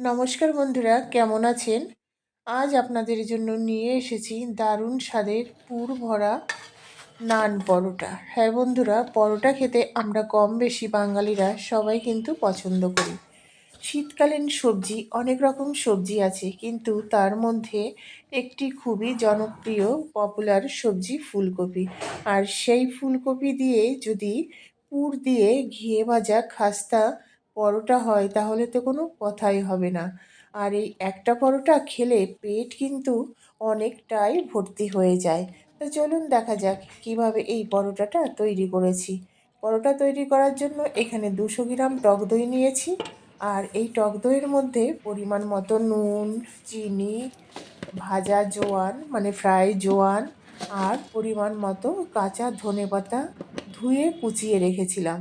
নমস্কার বন্ধুরা, কেমন আছেন? আজ আপনাদের জন্য নিয়ে এসেছি দারুণ স্বাদের পুর ভরা নান পরোটা। হ্যাঁ বন্ধুরা, পরোটা খেতে আমরা কম বেশি বাঙালিরা সবাই কিন্তু পছন্দ করি। শীতকালীন সবজি, অনেক রকম সবজি আছে, কিন্তু তার মধ্যে একটি খুবই জনপ্রিয় পপুলার সবজি ফুলকপি। আর সেই ফুলকপি দিয়ে যদি পুর দিয়ে ঘিয়ে ভাজা খাস্তা পরোটা হয়, তাহলে তো কোনো কথাই হবে না। আর এই একটা পরোটা খেলে পেট কিন্তু অনেকটাই ভর্তি হয়ে যায়। তো চলুন দেখা যাক কীভাবে এই পরোটাটা তৈরি করেছি। পরোটা তৈরি করার জন্য এখানে দুশো গ্রাম টক দই নিয়েছি। আর এই টক দইয়ের মধ্যে পরিমাণ মতো নুন, চিনি, ভাজা জোয়ান মানে ফ্রাই জোয়ান আর পরিমাণ মতো কাঁচা ধনে পাতা ধুয়ে কুচিয়ে রেখেছিলাম।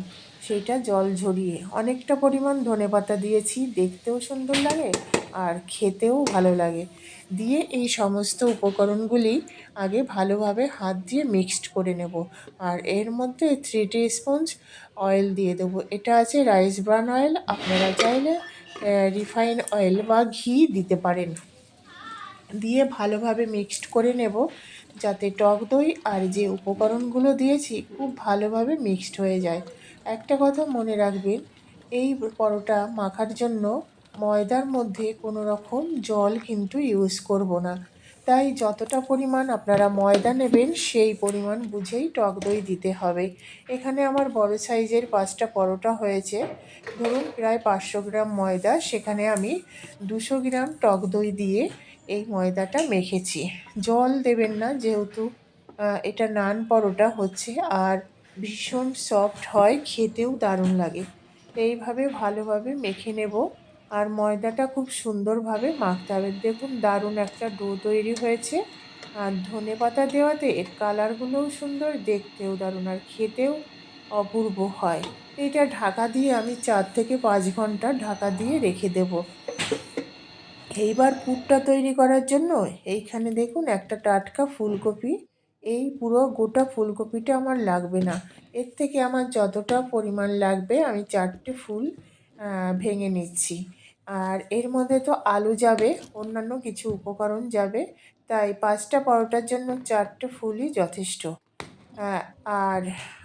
সেইটা জল ঝরিয়ে অনেকটা পরিমাণ ধনে পাতা দিয়েছি, দেখতেও সুন্দর লাগে আর খেতেও ভালো লাগে। দিয়ে এই সমস্ত উপকরণগুলি আগে ভালোভাবে হাত দিয়ে মিক্সড করে নেব। আর এর মধ্যে থ্রি টি স্পঞ্জ অয়েল দিয়ে দেবো। এটা আছে রাইস ব্রান অয়েল আপনারা চাইলে রিফাইন অয়েল বা ঘি দিতে পারেন। দিয়ে ভালোভাবে মিক্সড করে নেব, যাতে টক দই আর যে উপকরণগুলো দিয়েছি, খুব ভালোভাবে মিক্সড হয়ে যায়। একটা কথা মনে রাখবেন এই পরোটা মাখার জন্য ময়দার মধ্যে কোনো রকম জল কিন্তু ইউজ করব না। তাই যতটা পরিমাণ আপনারা ময়দা নেবেন, সেই পরিমাণ বুঝেই টক দই দিতে হবে। এখানে আমার বড় সাইজের পাঁচটা পরোটা হয়েছে। ধরুন, প্রায় পাঁচশো গ্রাম ময়দা, সেখানে আমি দুশো গ্রাম টক দই দিয়ে এই ময়দাটা মেখেছি। জল দেবেন না, যেহেতু এটা নান পরোটা হচ্ছে। আর ভীষণ সফট হয়, খেতেও দারুণ লাগে। এইভাবে ভালোভাবে মেখে নেব। আর ময়দাটা খুব সুন্দরভাবে মাখতে হবে। দেখুন, দারুণ একটা ডো তৈরি হয়েছে। আর ধনে পাতা দেওয়াতে এর কালারগুলোও সুন্দর, দেখতেও দারুণ আর খেতেও অপূর্ব হয়। এটা ঢাকা দিয়ে আমি চার থেকে পাঁচ ঘণ্টা ঢাকা দিয়ে রেখে দেব। এইবার পুরটা তৈরি করার জন্য এইখানে দেখুন একটা টাটকা ফুলকপি এই পুরো গোটা ফুলকপিটা আমার লাগবে না। এর থেকে আমার যতটা পরিমাণ লাগবে, আমি চারটে ফুল ভেঙে নিচ্ছি। আর এর মধ্যে তো আলু যাবে, অন্যান্য কিছু উপকরণ যাবে, তাই পাঁচটা পরোটার জন্য চারটে ফুলই যথেষ্ট। আর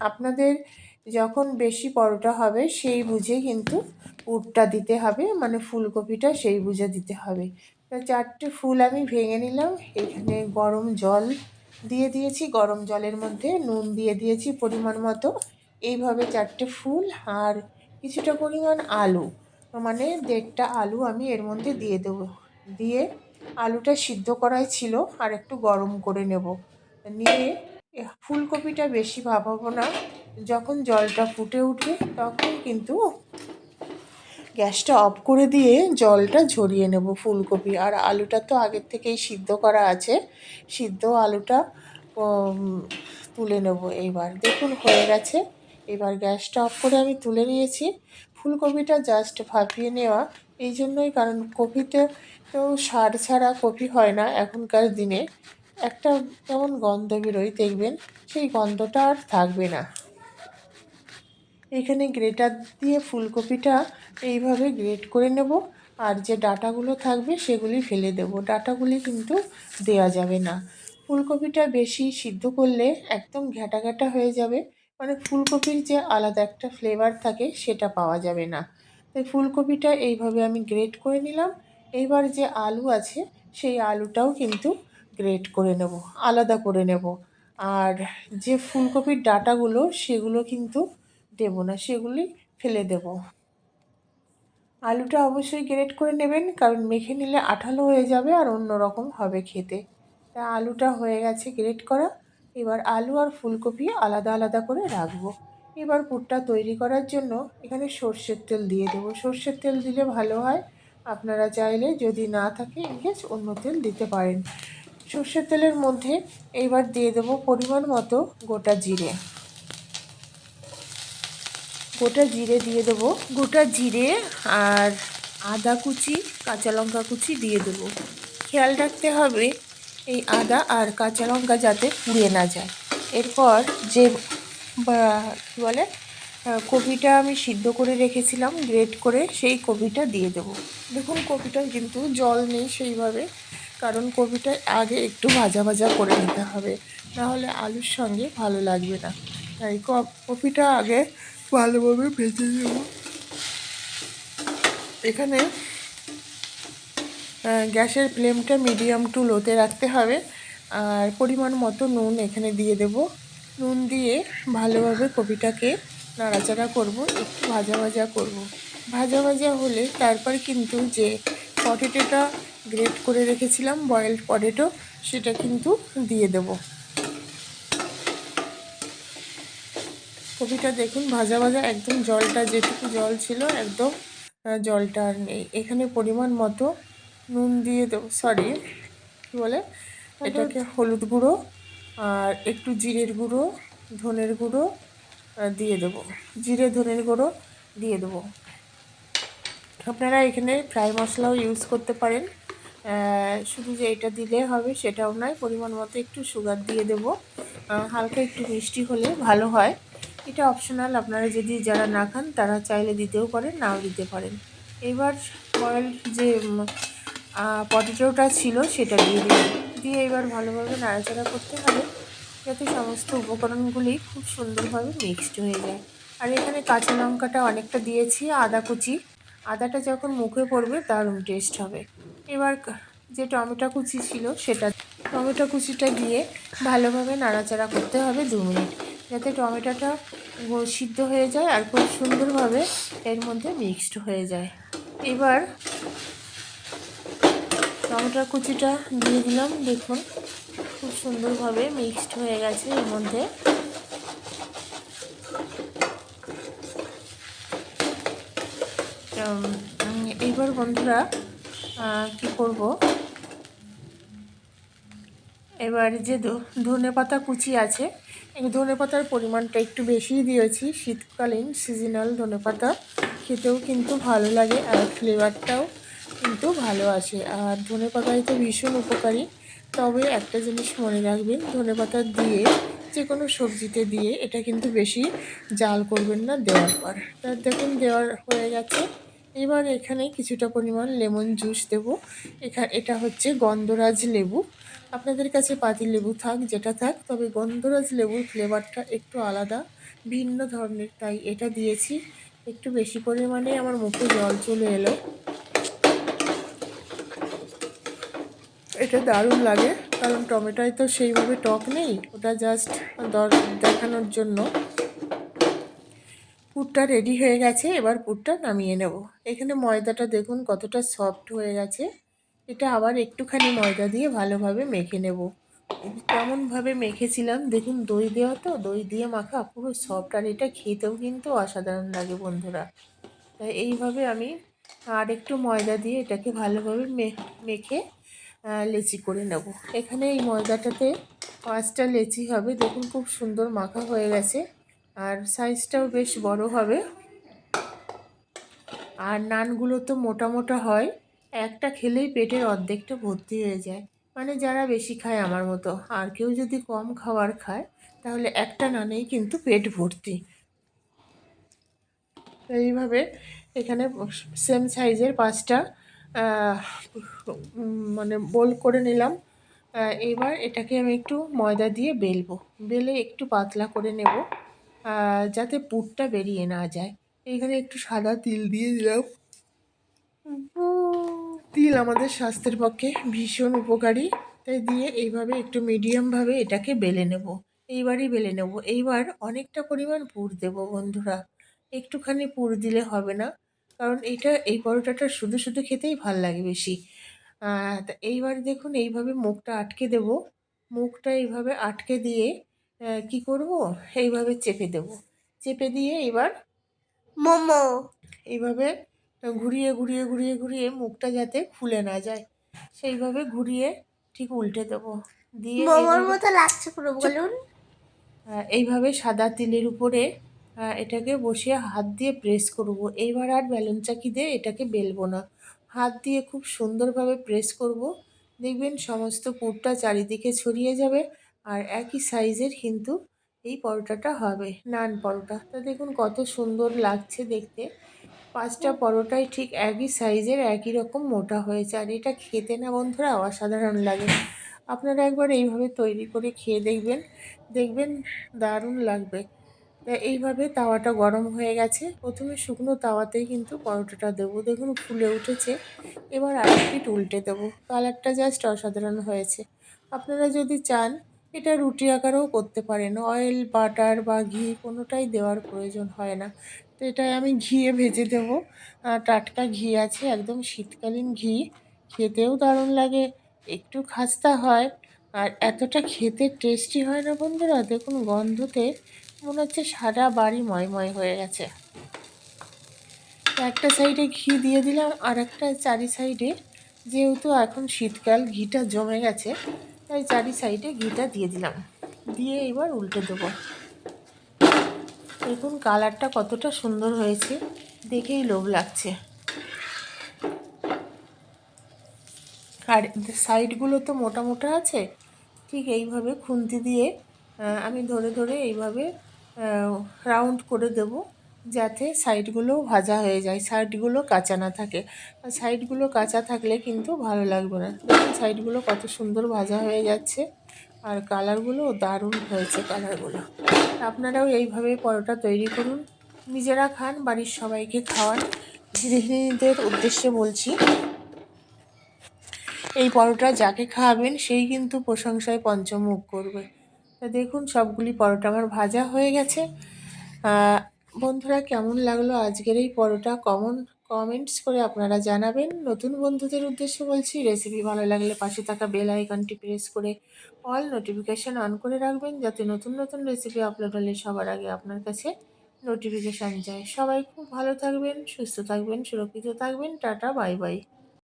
আপনাদের যখন বেশি পরোটা হবে, সেই বুঝে কিন্তু পুরটা দিতে হবে মানে ফুলকপিটা সেই বুঝে দিতে হবে। তা চারটে ফুল আমি ভেঙে নিলাম, এখানে গরম জল দিয়ে দিয়েছি, গরম জলের মধ্যে নুন দিয়ে দিয়েছি পরিমাণ মতো। এইভাবে চারটে ফুল আর কিছুটা পরিমাণ আলু মানে দেড়টা আলু আমি এর মধ্যে দিয়ে দেবো। দিয়ে আলুটা সিদ্ধ করাই ছিল আর একটু গরম করে নেব। নিয়ে ফুলকপিটা বেশি ভাবাবো না, যখন জলটা ফুটে উঠবে তখন কিন্তু গ্যাসটা অফ করে দিয়ে জলটা ঝরিয়ে নেব ফুলকপি। আর আলুটা তো আগের থেকেই সিদ্ধ করা আছে। সিদ্ধ আলুটা তুলে নেব এইবার। দেখুন, হয়ে গেছে। এবার গ্যাসটা অফ করে আমি তুলে নিয়েছি। ফুলকপিটা জাস্ট ভাপিয়ে নেওয়া। এই জন্যই কারণ কপিতে তো সার ছাড়া কপি হয় না এখনকার দিনে। একটা কেমন গন্ধ বেরোয়, দেখবেন সেই গন্ধটা আর থাকবে না। এখানে গ্রেটার দিয়ে ফুলকপিটা এইভাবে গ্রেট করে নেব। আর যে ডাটাগুলো থাকবে সেগুলি ফেলে দেব। ডাটাগুলি কিন্তু দেয়া যাবে না। ফুলকপিটা বেশি সিদ্ধ করলে একদম ঘ্যাটা ঘ্যাটা হয়ে যাবে। মানে ফুলকপির যে আলাদা একটা ফ্লেভার থাকে সেটা পাওয়া যাবে না। তাই ফুলকপিটা এইভাবে আমি গ্রেট করে নিলাম। এইবার যে আলু আছে সেই আলুটাও কিন্তু গ্রেট করে নেব, আলাদা করে নেব। আর যে ফুলকপির ডাটাগুলো সেগুলো কিন্তু দেব না, সেগুলি ফেলে দেব। আলুটা অবশ্যই গ্রেট করে নেবেন, কারণ মেখে নিলে আঠালো হয়ে যাবে আর অন্য রকম হবে খেতে। তা আলুটা হয়ে গেছে গ্রেট করা। এবার আলু আর ফুলকপি আলাদা আলাদা করে রাখব। এবার পুরটা তৈরি করার জন্য এখানে সর্ষের তেল দিয়ে দেবো। সর্ষের তেল দিলে ভালো হয়। আপনারা চাইলে যদি না থাকে ইনকেস অন্য তেল দিতে পারেন। সর্ষের তেলের মধ্যে এইবার দিয়ে দেবো পরিমাণ মতো গোটা জিরে। গোটা জিরে দিয়ে দেবো। গোটা জিরে আর আদা কুচি, কাঁচা লঙ্কা কুচি দিয়ে দেবো। খেয়াল রাখতে হবে, এই আদা আর কাঁচা লঙ্কা যাতে পুড়ে না যায়। এরপর যে কী বলে কপিটা আমি সিদ্ধ করে রেখেছিলাম, গ্রেট করে সেই কপিটা দিয়ে দেবো। দেখুন, কপিটা কিন্তু জল নেই সেইভাবে, কারণ কপিটা আগে একটু ভাজা ভাজা করে নিতে হবে। নাহলে আলুর সঙ্গে ভালো লাগবে না। তাই কপিটা আগে ভালোভাবে ভেজে দেবো এখানে গ্যাসের ফ্লেমটা মিডিয়াম টু লোতে রাখতে হবে। আর পরিমাণ মতো নুন এখানে দিয়ে দেব। নুন দিয়ে ভালোভাবে কপিটাকে নাড়াচাড়া করব, একটু ভাজা ভাজা করব। ভাজা ভাজা হলে তারপর কিন্তু যে পটেটোটা গ্রেট করে রেখেছিলাম, বয়েলড পটেটো, সেটা কিন্তু দিয়ে দেব। কপিটা দেখুন ভাজা ভাজা একদম জলটা যেটুকু জল ছিল একদম জলটা আর নেই। এখানে পরিমাণ মতো নুন দিয়ে দেবো সরি কী বলে? এটাকে হলুদ গুঁড়ো আর একটু জিরের গুঁড়ো ধনের গুঁড়ো দিয়ে দেবো। জিরে ধনের গুঁড়ো দিয়ে দেবো। আপনারা এখানে ফ্রাই মশলাও ইউজ করতে পারেন। শুধু যে এটা দিলে হবে সেটাও নয় পরিমাণ মতো একটু সুগার দিয়ে দেবো। হালকা একটু মিষ্টি হলে ভালো হয়। এটা অপশনাল আপনারা যদি যারা না খান, তারা চাইলে দিতেও পারেন, নাও দিতে পারেন। এবার বয়েল যে পটেটোটা ছিল, সেটা দিয়ে দিলাম। দিয়ে এবার ভালোভাবে নাড়াচাড়া করতে হবে, যাতে সমস্ত উপকরণগুলি খুব সুন্দরভাবে মিক্সড হয়ে যায়। আর এখানে কাঁচা লঙ্কাটা অনেকটা দিয়েছি, আদা কুচি। আদাটা যখন মুখে পড়বে, দারুণ টেস্ট হবে। এবার যে টমেটো কুচি ছিল, সেটা, টমেটো কুচিটা দিয়ে ভালোভাবে নাড়াচাড়া করতে হবে দু মিনিট। যাতে টমেটোটা সিদ্ধ হয়ে যায় আর খুব সুন্দরভাবে এর মধ্যে মিক্সড হয়ে যায়। এবার টমেটোর কুচিটা দিয়ে দিলাম, দেখুন। খুব সুন্দরভাবে মিক্সড হয়ে গেছে এর মধ্যে। এইবার বন্ধুরা কি করব? এবার যে ধনে পাতা কুচি আছে এই ধনে পাতার পরিমাণটা একটু বেশিই দিয়েছি। শীতকালীন সিজনাল ধনে পাতা খেতেও কিন্তু ভালো লাগে আর ফ্লেভারটাও কিন্তু ভালো আসে। আর ধনে পাতায় তো ভীষণ উপকারী। তবে একটা জিনিস মনে রাখবেন ধনে পাতা দিয়ে যে কোনো সবজিতে দিয়ে এটা কিন্তু বেশি জাল করবেন না দেওয়ার পর। তা দেখুন, দেওয়ার হয়ে গেছে। এবার এখানে কিছুটা পরিমাণ লেমন জুস দেবো। এখানে এটা হচ্ছে গন্ধরাজ লেবু। আপনাদের কাছে পাতি লেবু থাক, যেটা থাক, তবে গন্ধরাজ লেবুর ফ্লেভারটা একটু আলাদা, ভিন্ন ধরনের, তাই এটা দিয়েছি। একটু বেশি পরিমাণে আমার মুখে জল চলে এলো। এটা দারুণ লাগে, কারণ টমেটোয় তো সেইভাবে টক নেই, ওটা জাস্ট দেখানোর জন্য। পুরটা রেডি হয়ে গেছে, এবার পুরটা নামিয়ে নেব। এখানে ময়দাটা দেখুন কতটা সফট হয়ে গেছে। এটা আবার একটুখানি ময়দা দিয়ে ভালোভাবে মেখে নেব। কেমনভাবে মেখেছিলাম, দেখুন দই দেওয়া তো, দই দিয়ে মাখা পুরো সফট আর এটা খেতেও কিন্তু অসাধারণ লাগে বন্ধুরা। তাই এইভাবে আমি আর একটু ময়দা দিয়ে এটাকে ভালোভাবে মেখে লেচি করে নেব। এখানে এই ময়দাটাতে পাঁচটা লেচি হবে, দেখুন খুব সুন্দর মাখা হয়ে গেছে। আর সাইজটাও বেশ বড় হবে। আর নানগুলো তো মোটা মোটা হয়। একটা খেলেই পেটের অর্ধেকটা ভর্তি হয়ে যায়। মানে যারা বেশি খায় আমার মতো, আর কেউ যদি কম খাবার খায়, তাহলে একটা নানেই কিন্তু পেট ভর্তি। এইভাবে এখানে সেম সাইজের পাঁচটা মানে বোল করে নিলাম। এবার এটাকে আমি একটু ময়দা দিয়ে বেলবো। বেলে একটু পাতলা করে নেব। যাতে পুরটা বেরিয়ে না যায়। এখানে একটু সাদা তিল দিয়ে দিলাম। তিল আমাদের স্বাস্থ্যের পক্ষে ভীষণ উপকারী। তাই দিয়ে এইভাবে একটু মিডিয়ামভাবে এটাকে বেলে নেব। এইবারই বেলে নেব। এইবার অনেকটা পরিমাণ পুর দেব বন্ধুরা। একটুখানি পুর দিলে হবে না। কারণ এটা, এই পরোটাটা শুধু শুধু খেতেই ভালো লাগে বেশি। তা এইবার দেখুন, এইভাবে মুখটা আটকে দেব। মুখটা এইভাবে আটকে দিয়ে কি করব? এইভাবে চেপে দেব। চেপে দিয়ে এবার মোমো। এইভাবে ঘুরিয়ে ঘুরিয়ে ঘুরিয়ে ঘুরিয়ে মুখটা যাতে খুলে না যায় সেইভাবে ঘুরিয়ে ঠিক উল্টে দেবো। দিয়ে মোমোর মতো লাগছে পুরো বলুন। এইভাবে সাদা তিলের উপরে এটাকে বসিয়ে হাত দিয়ে প্রেস করব। এইবার আর ব্যালুন চাকি দিয়ে এটাকে বেলবো না। হাত দিয়ে খুব সুন্দরভাবে প্রেস করব। দেখবেন সমস্ত পুরটা চারিদিকে ছড়িয়ে যাবে। আর একই সাইজের কিন্তু এই পরোটাটা হবে, নান পরোটা। তো দেখুন কত সুন্দর লাগছে দেখতে। পাঁচটা পরোটাই ঠিক একই সাইজের, একই রকম মোটা হয়েছে। আর এটা খেতে না বন্ধুরা অসাধারণ লাগে। আপনারা একবার এইভাবে তৈরি করে খেয়ে দেখবেন। দেখবেন দারুণ লাগবে। এইভাবে তাওয়াটা গরম হয়ে গেছে। প্রথমে শুকনো তাওয়াতেই কিন্তু পরোটাটা দেবো। দেখুন ফুলে উঠেছে। এবার আরেক পিঠ উল্টে দেবো। কালারটা জাস্ট অসাধারণ হয়েছে। আপনারা যদি চান এটা রুটি আকারেও করতে পারেন। অয়েল বাটার বা ঘি কোনোটাই দেওয়ার প্রয়োজন হয় না। তো এটাই আমি ঘিয়ে ভেজে দেবো। টাটকা ঘি আছে, একদম শীতকালীন ঘি। খেতেও দারুণ লাগে, একটু খাস্তা হয়। আর এতটা খেতে টেস্টি হয় না বন্ধুরা, দেখুন গন্ধতে মনে হচ্ছে সারা বাড়ি ময়ময় হয়ে গেছে। একটা সাইডে ঘি দিয়ে দিলাম আর একটা চারি সাইডে যেহেতু এখন শীতকাল, ঘিটা জমে গেছে তাই চারি সাইডে ঘিটা দিয়ে দিলাম। দিয়ে এবার উল্টে দেবো। দেখুন কালারটা কতটা সুন্দর হয়েছে। দেখেই লোভ লাগছে। আর সাইডগুলো তো মোটা মোটা আছে। ঠিক এইভাবে খুন্তি দিয়ে আমি ধরে ধরে এইভাবে রাউন্ড করে দেব। যাতে সাইডগুলো ভাজা হয়ে যায়, সাইডগুলো কাঁচা না থাকে। আর সাইডগুলো কাঁচা থাকলে কিন্তু ভালো লাগবে না। দেখুন সাইডগুলো কত সুন্দর ভাজা হয়ে যাচ্ছে। আর কালারগুলো দারুণ হয়েছে কালারগুলো। আপনারাও এইভাবে পরোটা তৈরি করুন। নিজেরা খান, বাড়ির সবাইকে খাওয়ান। গৃহিণীদের উদ্দেশ্যে বলছি, এই পরোটা যাকে খাওয়াবেন সেই কিন্তু প্রশংসায় পঞ্চমুখ করবে। তা দেখুন সবগুলি পরোটা আমার ভাজা হয়ে গেছে। বন্ধুরা, কেমন লাগল আজকের এই পরোটা? কমন কমেন্টস করে আপনারা জানাবেন। নতুন বন্ধুদের উদ্দেশ্যে বলছি রেসিপি ভালো লাগলে পাশে থাকা বেল আইকনটি প্রেস করে অল নোটিফিকেশান অন করে রাখবেন, যাতে নতুন নতুন রেসিপি আপলোড হলে সবার আগে আপনার কাছে নোটিফিকেশান যায়। সবাই খুব ভালো থাকবেন, সুস্থ থাকবেন, সুরক্ষিত থাকবেন। Tata bye bye